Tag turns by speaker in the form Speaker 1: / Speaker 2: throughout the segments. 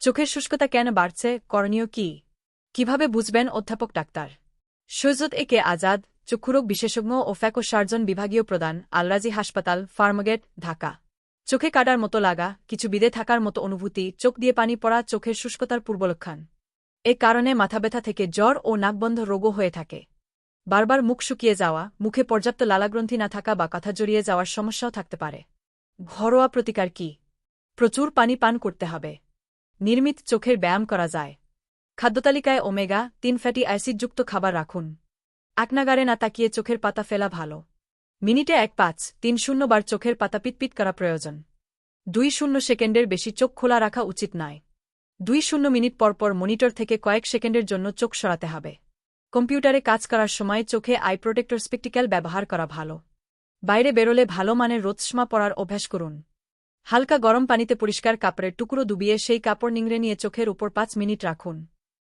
Speaker 1: চোখের শুষ্কতা কেন বাড়ছে, করণীয় কি? কীভাবে বুঝবেন অধ্যাপক doctor? Syed A K Azad, চক্ষুরোগ বিশেষজ্ঞ ও ফ্যাকো সার্জন বিভাগীয় প্রদান আলরাজি হাসপাতাল, ফার্মগেট, ঢাকা। চোখে কাটার মতো লাগা, কিছু বিদে থাকার মতো অনুভূতি, চোখ দিয়ে পানি পড়া, চোখের শুষ্কতার পূর্বলক্ষণ। এ কারণে মাথা ব্যথা থেকে জ্বর ও নাকবন্ধ রোগও হয়ে থাকে। বারবার মুখ শুকিয়ে যাওয়া, মুখে পর্যাপ্ত লালাগ্রন্থি না থাকা বা কথা জড়িয়ে যাওয়ার সমস্যাও থাকতে পারে। ঘরোয়া প্রতিকার কি? প্রচুর পানি পান করতে হবে। নির্মিত চোখের ব্যায়াম করা যায়। খাদ্যতালিকায় ওমেগা, তিন ফ্যাটি অ্যাসিডযুক্ত খাবার রাখুন। আকনাগারে না তাকিয়ে চোখের পাতা ফেলা ভালো। মিনিটে এক পাঁচ, তিন শূন্য বার চোখের পাতা পিটপিট করা প্রয়োজন। দুই শূন্য সেকেন্ডের বেশি চোখ খোলা রাখা উচিত নয়। দুই শূন্য মিনিট পরপর মনিটর থেকে কয়েক সেকেন্ডের জন্য চোখ সরাতে হবে। কম্পিউটারে কাজ করার সময় চোখে আই প্রোটেক্টর স্পেকটিক্যাল ব্যবহার করা ভালো। বাইরে বেরোলে ভালো মানের রোদসমা পরার অভ্যাস করুন। হালকা গরম পানিতে পরিষ্কার কাপড়ের টুকরো ডুবিয়ে সেই কাপড় নিংড়ে নিয়ে চোখের উপর পাঁচ মিনিট রাখুন।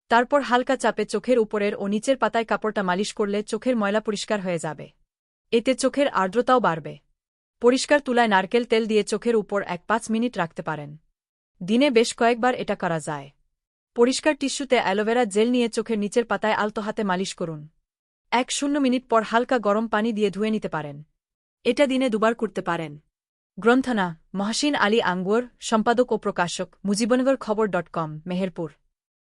Speaker 1: তারপর হালকা চাপে চোখের উপরের ও নিচের পাতায় কাপড়টা মালিশ করলে চোখের ময়লা পরিষ্কার হয়ে যাবে। এতে চোখের আর্দ্রতাও বাড়বে। পরিষ্কার তুলায় নারকেল তেল দিয়ে চোখের উপর এক পাঁচ মিনিট রাখতে পারেন। দিনে বেশ কয়েকবার এটা করা যায়। পরিষ্কার টিস্যুতে অ্যালোভেরা জেল নিয়ে চোখের নিচের পাতায় আলতো হাতে মালিশ করুন। এক শূন্য মিনিট পর হালকা গরম পানি দিয়ে ধুয়ে নিতে পারেন। এটা দিনে দুবার করতে পারেন। গ্রন্থনা মহাসিন আলী আঙ্গুর সম্পাদক ও প্রকাশক মুজিবনগর খবর ডট কম মেহেরপুর।